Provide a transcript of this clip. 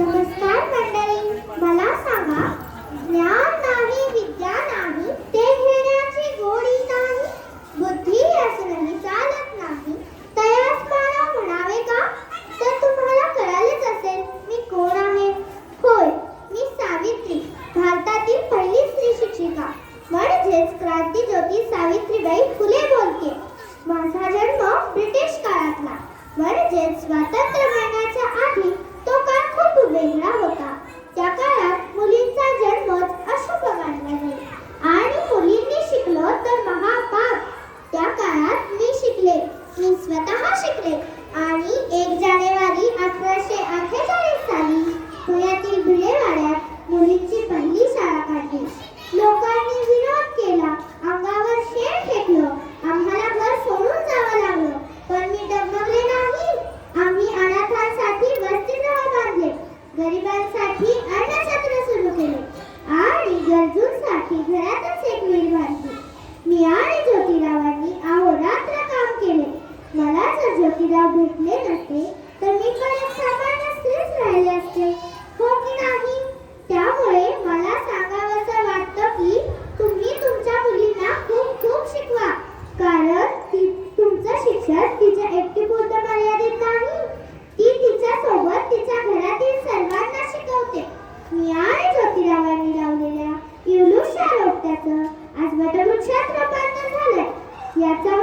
नमस्कार मंडळी. मला सांगा ज्ञान नाही विद्या नाही ते घेण्याची गोडी नाही बुद्धी असूनही चालत नाही. तयास मानव म्हणावे का? तर तुम्हाला कळालेच असेल मी कोण आहे? होय मी सावित्री भारतातील पहिली स्त्री शिक्षिका. म्हणजेच क्रांतीज्योती सावित्रीबाई फुले बोलते. माझा जन्म ब्रिटिश काळातला. म्हणजेच स्वातंत्र्य मी शिकले आणि एक जानेवारी अठराशे अठ्ठेचाळीस साली पुण्यातील भिडेवाड्यात मुलींची पहिली शाळा काढली. लोकांनी विरोध केला अंगावर शेण फेकलं आम्हाला घर सोडून जावं लागलं पण मी डगमगले नाही. आम्ही अनाथांसाठी वसतिगृह बांधले गरिबांसाठी अन्न ज्योतिराव भेटले नसते तर मी पण एक सामान्य स्त्रीच राहिले असते. हो की नाही? त्यामुळे मला सांगावंसं वाटतं की तुम्ही तुमच्या मुलींना खूप खूप शिकवा. कारण ती तुमचं शिक्षण तिच्या एकटी एकटीपुरतं मर्यादित नाही. ती तिच्या सोबत तिच्या घरातील सर्वांना शिकवते. मी आणि ज्योतिरावांनी लावलेल्या इवलुषा रोपट्याचं आज वटवृक्षात रूपांतर झालंय. याचा